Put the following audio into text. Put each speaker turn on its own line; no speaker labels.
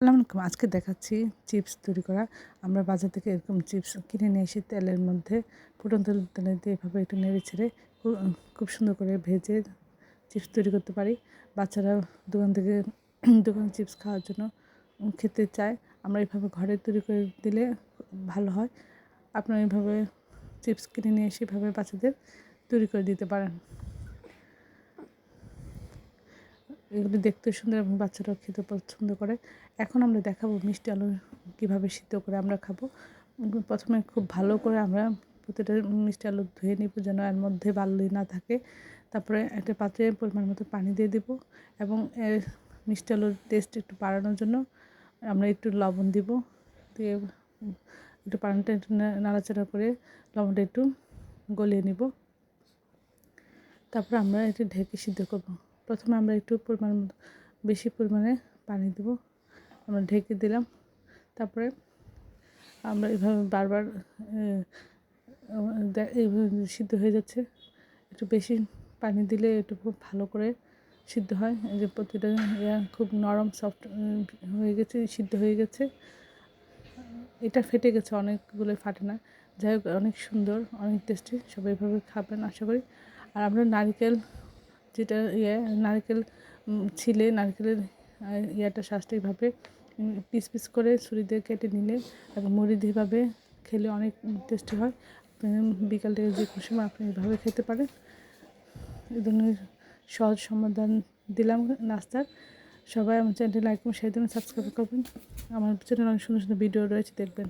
আসসালামু আজকে দেখাচ্ছি চিপস তৈরি করা। আমরা বাজার থেকে এরকম চিপস কিনে নিয়ে এসে তেলের মধ্যে ফুটন্ত তেলে দিয়ে এভাবে একটু নেড়ে ছেড়ে খুব সুন্দর করে ভেজে চিপস তৈরি করতে পারি। বাচ্চারা দোকান থেকে দোকান চিপস খাওয়ার জন্য খেতে চায়। আমরা এইভাবে ঘরে তৈরি করে দিলে ভালো হয়। আপনারা এইভাবে চিপস কিনে নিয়ে এসে এভাবে বাচ্চাদের তৈরি করে দিতে পারেন। এগুলো দেখতে সুন্দর এবং বাচ্চারাও খেতে পছন্দ করে। এখন আমরা দেখাবো মিষ্টি আলু কীভাবে সিদ্ধ করে আমরা খাব। প্রথমে খুব ভালো করে আমরা প্রতিটা মিষ্টি আলু ধুয়ে নিব যেন এর মধ্যে বালি না থাকে। তারপরে একটা পাত্রে পরিমাণ মতো পানি দিয়ে দিব এবং মিষ্টি আলুর টেস্ট একটু বাড়ানোর জন্য আমরা একটু লবণ দিব। দিয়ে একটু পানিটা একটু নাড়াচাড়া করে লবণটা একটু গলিয়ে নিব। তারপর আমরা এটা ঢেকে সিদ্ধ করব। প্রথমে আমরা একটু পরিমাণ মতো, বেশি পরিমাণে পানি দেব। আমরা ঢেকে দিলাম। তারপরে আমরা এভাবে বারবার এইভাবে সিদ্ধ হয়ে যাচ্ছে। একটু বেশি পানি দিলে একটু খুব ভালো করে সিদ্ধ হয়। যে প্রতিটা খুব নরম, সফট হয়ে গেছে, সিদ্ধ হয়ে গেছে। এটা ফেটে গেছে, অনেকগুলো ফাটে না। যাই হোক, অনেক সুন্দর, অনেক টেস্টি। সবাই এভাবে খাবেন, আশা করি। আর আমরা নারকেল যেটা ইয়ে নারকেল ছিলে নারকেলের ইয়াটা শ্বাসটা এইভাবে পিস পিস করে ছুরি দিয়ে কেটে নিলে এবং মুড়ি দিয়ে এভাবে খেলে অনেক টেস্টি হয়। বিকাল থেকে যে সময় আপনি এভাবে খেতে পারেন। এই ধরনের সহজ সমাধান দিলাম নাস্তার। সবাই আমার চ্যানেলটি লাইক এবং সেই জন্য সাবস্ক্রাইব করবেন। আমার চ্যানেলে অনেক সুন্দর সুন্দর ভিডিও রয়েছে, দেখবেন।